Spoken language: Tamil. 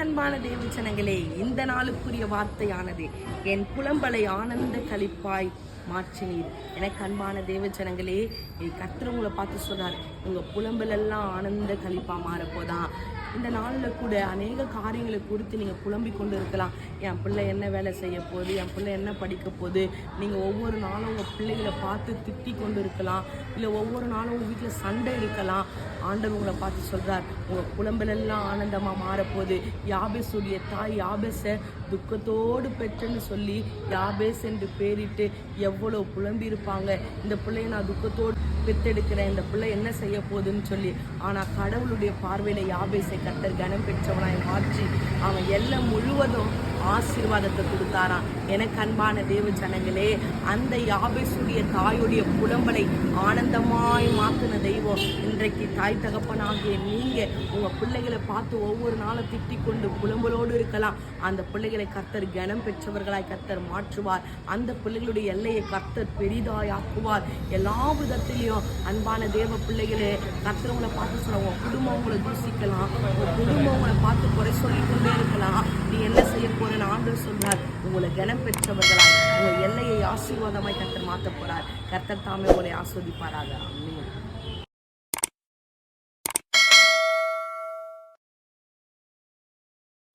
அன்பான தேவச்சனங்களே இந்த நாளுக்குரிய வார்த்தையானது என் புலம்பலை ஆனந்த கழிப்பாய் மாற்றினீர். எனக்கு அன்பான தேவச்சனங்களே ஜனங்களே உங்களை பார்த்து சொன்னார் உங்க புலம்பல் எல்லாம் ஆனந்த கழிப்பா மாறப்போதான் இந்த நாளில் கூட அநேக காரியங்களை குறித்து நீங்கள் புலம்பிக் கொண்டு இருக்கலாம் என் பிள்ளை என்ன வேலை செய்ய போகுது? என் பிள்ளை என்ன படிக்க போகுது? நீங்கள் ஒவ்வொரு நாளும் உங்கள் பிள்ளைகளை பார்த்து திட்டி கொண்டு இருக்கலாம் இல்லை ஒவ்வொரு நாளும் உங்கள் வீட்டில் சண்டை இருக்கலாம். ஆண்டவர் உங்களை பார்த்து சொல்கிறார் உங்கள் புலம்பலெல்லாம் ஆனந்தமாக மாறப்போகுது. யாபேசுடைய தாய் யாபேஸை துக்கத்தோடு பெற்றேன்னு சொல்லி யாபேஸ் என்று பேரிட்டு எவ்வளோ புலம்பி இருப்பாங்க இந்த பிள்ளைய நான் துக்கத்தோடு பெற்றெடுக்கிறேன். இந்த பிள்ளை என்ன செய்ய போகுதுன்னு சொல்லி. ஆனால் கடவுளுடைய பார்வையில் யாபேஸை கத்தர் கனம் பெற்றவனாய் மாற்றி அவன் எல்லாம் முழுவதும் ஆசீர்வாதத்தை கொடுத்தாராம். எனக்கு அன்பான தேவ ஜனங்களே அந்த யாபேசுடைய தாயுடைய புலம்பலை ஆனந்தமாய் மாத்தின தெய்வம். இன்றைக்கு தாய் தகப்பனாகிய நீங்க உங்க பிள்ளைகளை பார்த்து ஒவ்வொரு நாளும் திட்டிக் கொண்டு புலம்பலோடு இருக்கலாம். அந்த பிள்ளைகளை கர்த்தர் கனம் பெற்றவர்களாய் கர்த்தர் மாற்றுவார். அந்த பிள்ளைகளுடைய எல்லையை கர்த்தர் பெரிதாய் ஆக்குவார். எல்லா விதத்திலையும் அன்பான தேவ பிள்ளைகளே கர்த்தர் உங்களை பார்த்து சொல்ல உங்க குடும்பம் உங்களை தூசிக்கலாம். உங்க குடும்பம் உங்களை பார்த்து குறை சொல்லிக்கொண்டே இருக்கலாம். நீ என்ன செய்ய போற ஆண்டவர் சொல்றார் உங்களை கனம் பெற்றவர்களாய் உங்கள் எல்லையை ஆசீர்வாதமாய் கர்த்தர் மாற்றப்போறார் போறார். கர்த்தர் தாமே உங்களை ஆஸ்வதிப்பாராக. ஆமென்.